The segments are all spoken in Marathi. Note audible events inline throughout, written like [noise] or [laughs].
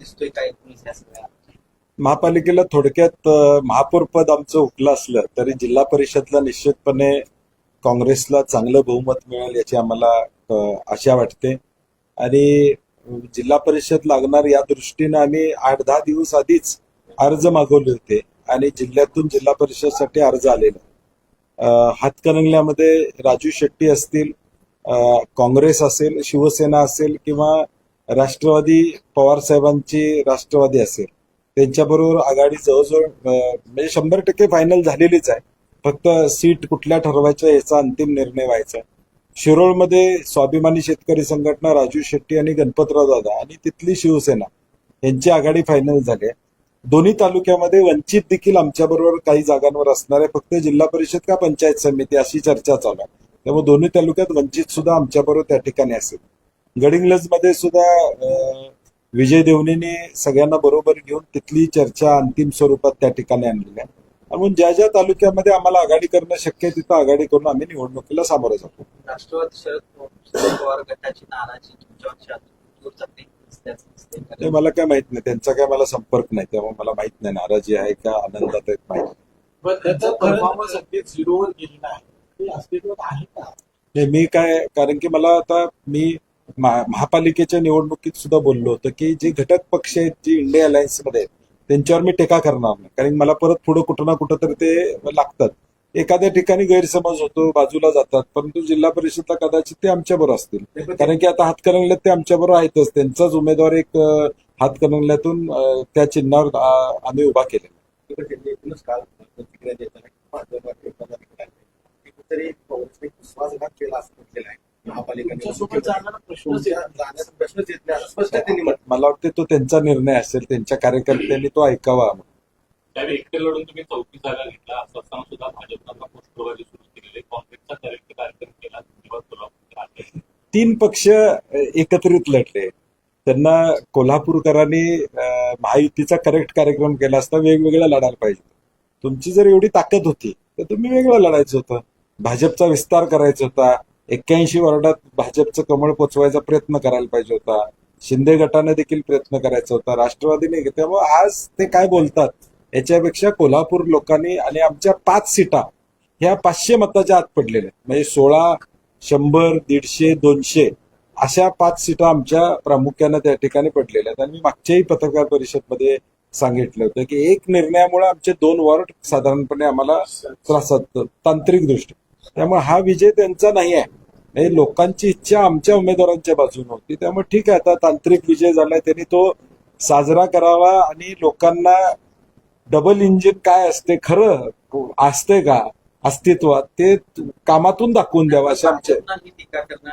दिसतोय काय महापालिकेला थोडक्यात महापौरपद महापौर पद आमचं हुकलं असलं तरी जिल्हा परिषदला निश्चितपणे काँग्रेसला चांगलं बहुमत मिळेल याची आम्हाला आशा वाटते. आणि जिल्हा परिषद लागणार या दृष्टीनं आम्ही आठ दहा दिवस आधीच अर्ज मागवले होते आणि जिल्ह्यातून जिल्हा परिषदसाठी अर्ज आलेला. हातकणंगल्यामध्ये राजू शेट्टी असतील काँग्रेस असेल शिवसेना असेल किंवा राष्ट्रवादी पवार साहेबांची राष्ट्रवादी असेल. त्यांच्याबरोबर आघाडी जवळजवळ म्हणजे शंभर टक्के फायनल झालेलीच आहे. फक्त सीट कुठल्या ठरवायच्या याचा अंतिम निर्णय व्हायचा शिरोळमध्ये स्वाभिमानी शेतकरी संघटना राजू शेट्टी आणि गणपतराव दादा आणि तिथली शिवसेना यांची आघाडी फायनल झाली आहे. दोन्ही तालुक्यामध्ये वंचित देखील आमच्याबरोबर काही जागांवर असणार आहे. फक्त जिल्हा परिषद का पंचायत समिती अशी चर्चा चालू आहे. त्यामुळे दोन्ही तालुक्यात वंचित सुद्धा आमच्याबरोबर त्या ठिकाणी असेल. गडिंग्लजमध्ये सुद्धा विजय देवणेने सगळ्यांना बरोबर घेऊन तिथली चर्चा अंतिम स्वरूपात त्या ठिकाणी आणलेली आहे. म्हणून ज्या ज्या तालुक्यामध्ये आम्हाला आघाडी करणं शक्य आहे तिथं आघाडी करून आम्ही निवडणुकीला सामोरं जातो. राष्ट्रवादी शरद पवार गटाची नाराजी. ते मला काय माहीत नाही. त्यांचा काय मला संपर्क नाही. त्यामुळे मला माहीत नाही नाराजी आहे का आनंदात आहेत माहीत नाही. पण त्याचा परफॉर्मन्स अगदी झिरोवर गेलेला आहे. ते अस्तित्वात आहे का? मी काय कारण की मला आता मा- महापालिकेच्या निवडणुकीत सुद्धा बोललो होतो की जे घटक पक्ष आहेत जे इंडिया अलायन्समध्ये आहेत त्यांच्यावर मी टीका करणार नाही. कारण मला परत पुढे कुठं ना कुठं तर ते लागतात. एखाद्या ठिकाणी गैरसमज होतो बाजूला जातात परंतु जिल्हा परिषदला कदाचित ते आमच्याबरोबर असतील. कारण की आता हातकणंगल्यात ते आमच्याबरोबर आहेतच. त्यांचाच उमेदवार एक हातकणंगल्यातून त्या चिन्हावर आम्ही उभा केलेला कुठेतरी काँग्रेसने विश्वासघात केला असं म्हटलेला आहे. मला वाटते तो त्यांचा निर्णय असेल त्यांच्या कार्यकर्त्यांनी तो ऐकावा. त्यावेळी एकटे लढून तुम्ही चौथी जागा घेतला. असं असताना सुद्धा पोस्टरवादी सुरू केलेले. काँग्रेसचा करेक्ट कार्यक्रम केला. राज्यात तीन पक्ष एकत्रित लढले. त्यांना कोल्हापूरकरांनी महायुतीचा करेक्ट कार्यक्रम केला असता वेगवेगळा लढायला पाहिजे. तुमची जर एवढी ताकद होती तर तुम्ही वेगळं लढायचं होतं. भाजपचा विस्तार करायचा होता. एक्क्याऐंशी वॉर्डात भाजपचं कमळ पोचवायचा प्रयत्न करायला पाहिजे होता. शिंदे गटाने देखील प्रयत्न करायचा होता. राष्ट्रवादीने त्यामुळे आज ते काय बोलतात? याच्यापेक्षा कोल्हापूर लोकांनी आणि आमच्या पाच सीटा ह्या पाचशे मताच्या आत पडलेल्या म्हणजे सोळा शंभर दीडशे दोनशे अशा पाच सीटा आमच्या प्रामुख्यानं त्या ठिकाणी पडलेल्या आहेत. आणि मी मागच्याही पत्रकार परिषदमध्ये सांगितलं होतं की एक निर्णयामुळे आमचे दोन वॉर्ड साधारणपणे आम्हाला त्रासात तांत्रिक दृष्टी त्यामुळे हा विजय त्यांचा नाही आहे. म्हणजे लोकांची इच्छा आमच्या उमेदवारांच्या बाजूने होती. त्यामुळे ठीक आहे आता तांत्रिक विजय झालाय त्यांनी तो साजरा करावा आणि लोकांना डबल इंजिन काय असते खरं असते का? अस्तित्वात ते कामातून दाखवून द्यावं असे आमचे टीका करणं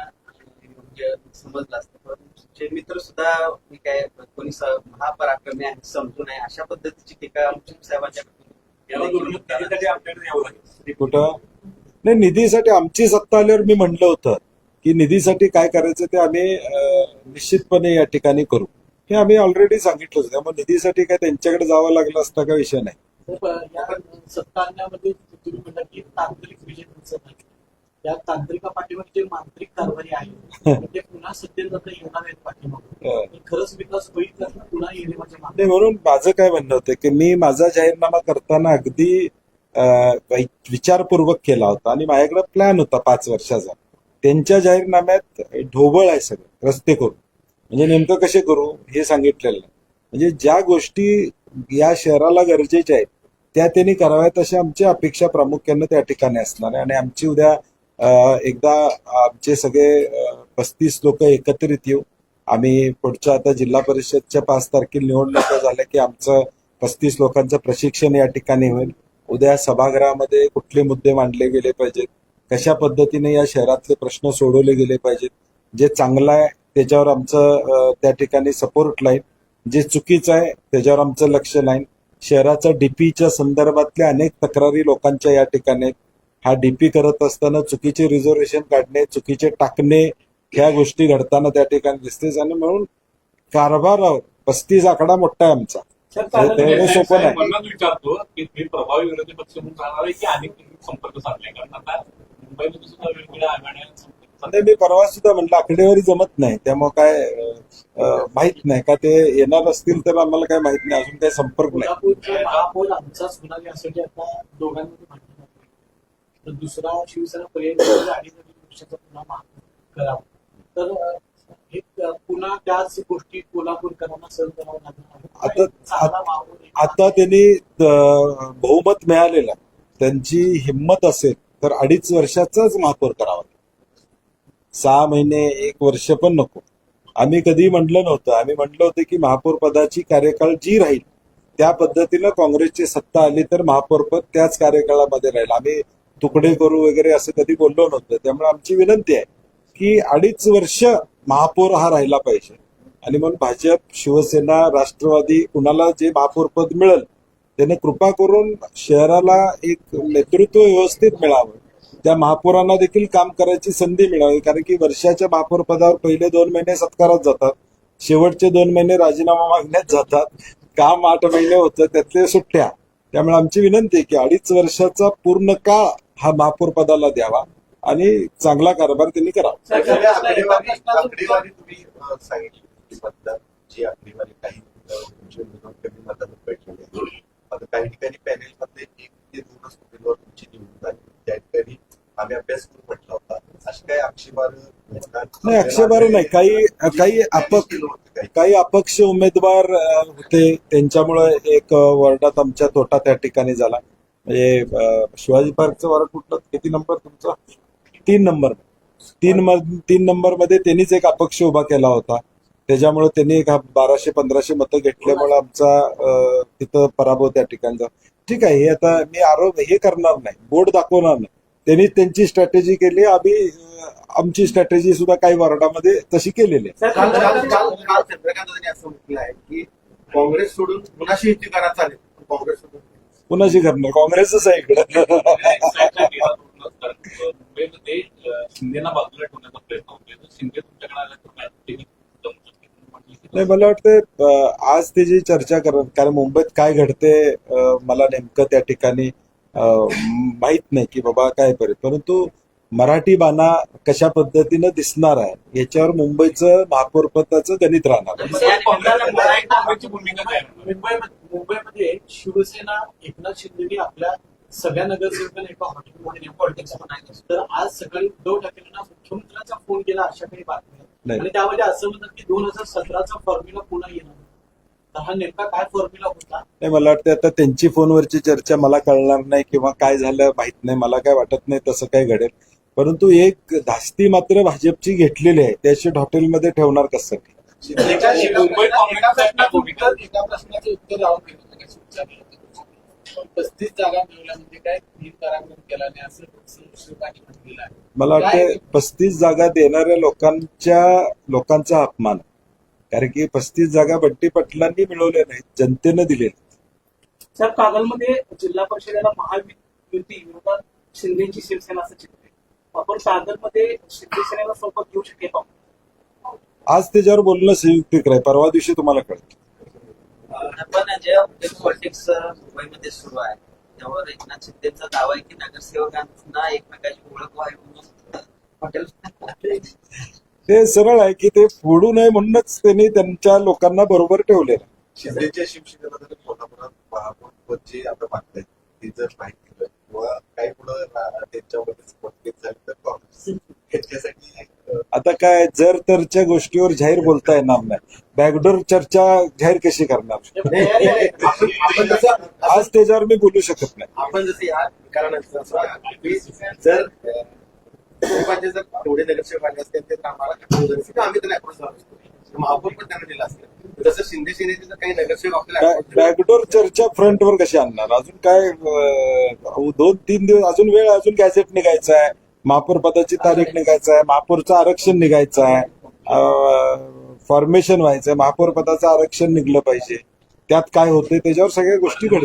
योग्य समजलं असतं. परंतु मित्र सुद्धा मी काय कोणी स- महापराक्रमी आहे समजू नये अशा पद्धतीची टीका लागेल. कुठं? नाही निधीसाठी आमची सत्ता आल्यावर मी म्हणलं होतं की निधीसाठी काय करायचं ते आम्ही निश्चितपणे या ठिकाणी करू. हे आम्ही ऑलरेडी सांगितलं होतं. त्यामुळे निधीसाठी काय त्यांच्याकडे जावं लागलं असता का विषय नाही. या तांत्रिक पाठीमागे मांत्रिक कारभारी आहे ते पुन्हा सत्तेत जाता येणार आहेत पाठीमागे. अं, तर खरंच विकास होईल तर पुन्हा येणे माझ्या मागे नाही म्हणून माझं काय म्हणणं होतं की मी माझा जाहीरनामा करताना अगदी विचारपूर्वक केला होता आणि माझ्याकडे प्लॅन होता पाच वर्षाचा. त्यांच्या जाहीरनाम्यात ढोबळ आहे सगळं रस्ते करू म्हणजे नेमकं कसे करू हे सांगितलेलं नाही. म्हणजे ज्या गोष्टी या शहराला गरजेच्या आहेत त्या त्यांनी कराव्यात अशा आमच्या अपेक्षा प्रामुख्यानं त्या ठिकाणी असणार आहे. आणि आमची उद्या एकदा आमचे सगळे पस्तीस लोक एकत्रित येऊ. आम्ही पुढच्या आता जिल्हा परिषदच्या पाच तारखेला निवडणुका झाल्या की आमचं पस्तीस लोकांचं प्रशिक्षण या ठिकाणी होईल. उद्या सभागृहामध्ये कुठले मुद्दे मांडले गेले पाहिजेत? कशा पद्धतीने या शहरातले प्रश्न सोडवले गेले पाहिजेत? जे चांगलं आहे त्याच्यावर आमचं त्या ठिकाणी सपोर्ट लाईन जे चुकीचं आहे त्याच्यावर आमचं लक्ष लाईन शहराच्या डीपीच्या संदर्भातल्या अनेक तक्रारी लोकांच्या या ठिकाणी हा डीपी करत असताना चुकीचे रिझर्वेशन काढणे चुकीचे टाकणे ह्या गोष्टी घडताना त्या ठिकाणी दिसतेच. आणि म्हणून कारभारावर पस्तीस आकडा मोठा आहे आमचा. सोपं नाही. म्हणूनच विचारतो की तुम्ही प्रभावी विरोधी पक्ष म्हणून राहणार आहे की अनेक संपर्क साधले कारण आता मुंबईमध्ये सुद्धा वेगवेगळ्या आघाड्या नाही मी परवा सुद्धा म्हटलं आकडेवारी जमत नाही. त्यामुळे काय माहीत नाही. का ते येणार असतील तर आम्हाला काय माहीत नाही. अजून काही संपर्क नाही. दुसरा शिवसेना पर्याय म्हणजे तर पुन्हा त्याच गोष्टी कोल्हापूरकरांना सहन करावं लागणार आहे. आता- त्यांनी बहुमत मिळालेलं. त्यांची हिंमत असेल तर अडीच वर्षाचाच महापौर करावा सहा महिने एक वर्ष पण नको. आम्ही कधी म्हटलं नव्हतं. आम्ही म्हटलं होतं की महापौर पदाची कार्यकाळ जी राहील त्या पद्धतीनं काँग्रेसची सत्ता आली तर महापौर पद त्याच कार्यकाळामध्ये राहील. आम्ही तुकडे करू वगैरे असं कधी बोललो नव्हतं. त्यामुळे आमची विनंती आहे की अडीच वर्ष महापौर हा राहिला पाहिजे. आणि म्हणून भाजप शिवसेना राष्ट्रवादी कुणाला जे महापौर पद मिळेल त्याने कृपा करून शहराला एक नेतृत्व व्यवस्थित मिळावं. त्या महापौरांना देखील काम करायची संधी मिळावी कारण की वर्षाच्या महापौर पदावर पहिले दोन महिने सत्कारात जातात. शेवटचे दोन महिने राजीनामा मागण्यात जातात. काम आठ महिने होतं त्यातले सुट्ट्या. त्यामुळे आमची विनंती आहे की अडीच वर्षाचा पूर्ण काळ हा महापौर पदाला द्यावा. आणि चांगला कारभार त्यांनी करावा काही ठिकाणी पॅनेल मध्ये एक ते दोनच उमेदवार तुमची निवडून झाली त्या ठिकाणी आम्ही अभ्यास करून म्हटला होता. असे काही आक्षेपार नाही आक्षेपार्ह नाही. काही काही अपक्ष काही अपक्ष उमेदवार होते. त्यांच्यामुळे एक वॉर्डात आमच्या तोटा त्या ठिकाणी झाला. म्हणजे शिवाजी पार्कचं वॉर्ड कुठलं? किती नंबर तुमचा? तीन नंबर. तीन तीन नंबरमध्ये त्यांनीच एक अपक्ष उभा केला होता. त्याच्यामुळे त्यांनी एक बाराशे पंधराशे मतं घेतल्यामुळे आमचा तिथं पराभव त्या ठिकाणचा ठीक आहे हे आता मी आरोप हे करणार नाही. बोर्ड दाखवणार नाही. त्यांनी त्यांची स्ट्रॅटेजी केली. आम्ही आमची स्ट्रॅटेजी सुद्धा काही वॉर्डामध्ये तशी केलेली आहे. काँग्रेस सोडून कुणाशी युती करा चालेल काँग्रेस सोडून. कुणाशी करणार? काँग्रेसच आहे इकडे. शिंदेना बाजूला ठेवण्याचा प्रयत्न होतोय. शिंदे तुमच्याकडे आला तर नाही, मला वाटतं आज त्याची चर्चा करत कारण मुंबईत काय घडते मला नेमकं त्या ठिकाणी माहीत नाही की बाबा काय करेल परंतु मराठी बाणा कशा पद्धतीनं दिसणार आहे याच्यावर मुंबईचं महापौर पदाचं गणित राहणार? मुंबईमध्ये मुंबईमध्ये शिवसेना एकनाथ शिंदेनी आपल्या सगळ्या नगरसेवकांना एका हॉटेलमध्ये पॉलिटिक्स तर आज सकाळी उद्धव ठाकरेंना मुख्यमंत्र्यांचा फोन केला अशा काही बातम्या. आणि त्यामध्ये असं म्हणतात की दोन हजार सतराचा फॉर्म्युला पुन्हा येणार तर हा नेमका काय फॉर्म्युला होता? नाही मला वाटतं आता त्यांची फोनवरची चर्चा मला कळणार नाही किंवा काय झालं माहीत नाही. मला काय वाटत नाही तसं काय घडेल. परंतु एक धास्ती मात्र भाजपची घेतलेली आहे. त्याशी हॉटेलमध्ये ठेवणार कसं? एका प्रश्नाचं उत्तर राहून गेलं काय सुविचार नाही. पस्तीस जागा मिळवल्या म्हणजे काय तीन पराक्रम केला नाही असं आहे. मला वाटतं पस्तीस जागा देणाऱ्या लोकांच्या लोकांचा अपमान आहे. कारण की पस्तीस जागा बंटी पाटलांनी मिळवल्या नाहीत जनतेनं दिलेल्या सर कागलमध्ये जिल्हा परिषदेला महायुती विरोधात शिंदेची शिवसेना असं चित्र आहे. आपण कागलमध्ये शिवसेनेला सोबत घेऊ शकेल? आज त्याच्यावर बोलणं संयुक्तिक आहे परवा दिवशी तुम्हाला कळतं पण जे पॉलिटिक्स मुंबईमध्ये सुरू आहे त्यावर एकनाथ शिंदेचा दावा आहे की नगरसेवकांना एकमेकाची ओळख व्हावी म्हणून हॉटेल ते सरळ आहे की ते फोडू नये म्हणूनच त्यांनी त्यांच्या लोकांना बरोबर ठेवलेलं आहे. शिंदेच्या शिवसेनेला कोल्हापुरात महापौर पद जे आता मागतायत ते जर केलं किंवा काही पुढं रा- त्यांच्यामध्ये मतभेद झाले तर काँग्रेस त्यांच्यासाठी अं, आता काय जर तरच्या गोष्टीवर जाहीर बोलता येणार नाही बॅकडोर चर्चा जाहीर कशी करणार? आज त्याच्यावर मी बोलू शकत नाही. आपण जसं या निकालानंतर असं आहे की जर अं, भाजपचे जर तेवढे नगरसेवक आले असते तर आम्हाला नगरसेवक आम्ही तर अप्रोच झालो असतो महापौर पण त्यांना दिला असतं. जसं शिंदे सेनेचे जर काही नगरसेवक आपल्याला approach केले, बॅकडोर चर्चा फ्रंटवर कशी आणणार? अजून काय दोन तीन दिवस अजून वेळ अजून गॅझेट निघायचा आहे. महापौर पदाची तारीख निघायचं आहे महापौरचं आरक्षण निघायचं आहे फॉर्मेशन व्हायचं आहे महापौर पदाचं आरक्षण निघलं पाहिजे. त्यात काय होतंय त्याच्यावर सगळ्या गोष्टी [laughs]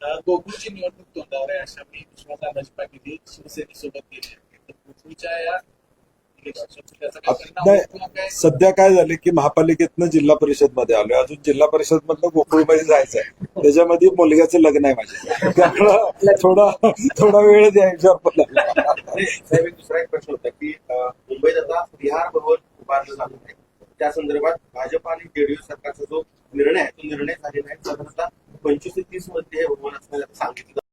अं, गोकुळची निवडणूक तोंडावर आहे अशा मी विश्वास अंदाज पाटील हे शिवसेनेसोबत गेले गोकुळच्या या कॉम्प्लेक्स त्याचा काय परिणाम नाही, सध्या काय झाले की महापालिकेतनं जिल्हा परिषदमध्ये आलोय. अजून जिल्हा परिषद मधनं गोकुळमध्ये जायचं आहे त्याच्यामध्ये मुलग्याचं लग्न आहे माझ्या. त्यामुळं थोडा थोडा वेळ द्यायचा दुसरा एक प्रश्न होता की मुंबईत आता बिहार बरोबर उभारलं जात आहे. त्या संदर्भात भाजप आणि जेडीयू सरकारचा जो निर्णय आहे तो निर्णय झालेला आहे. साधारणतः पंचवीस ते तीसमध्ये हे भवन असं सांगितलं.